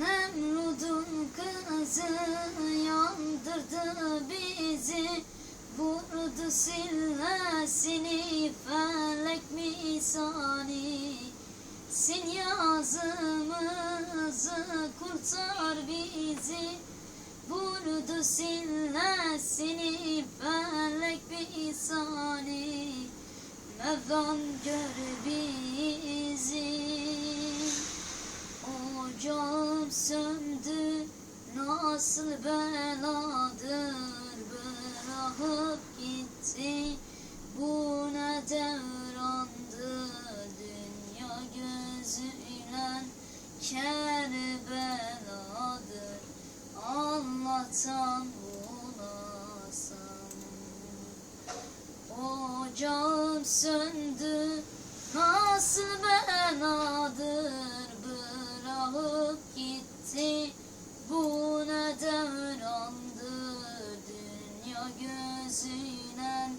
Nemrud'un kızı yandırdı bizi. Vurdu sillesini felek misani Sil yazımızı kurtar bizi. Vurdu sillesini felek misani Mevlam gör bizi nasıl beladır Bırakıp gitti bu ne devrandı Dünya gözüyle Kerbeladır Allah'tan bulasam Ocağım söndü nasıl beladır gözüyle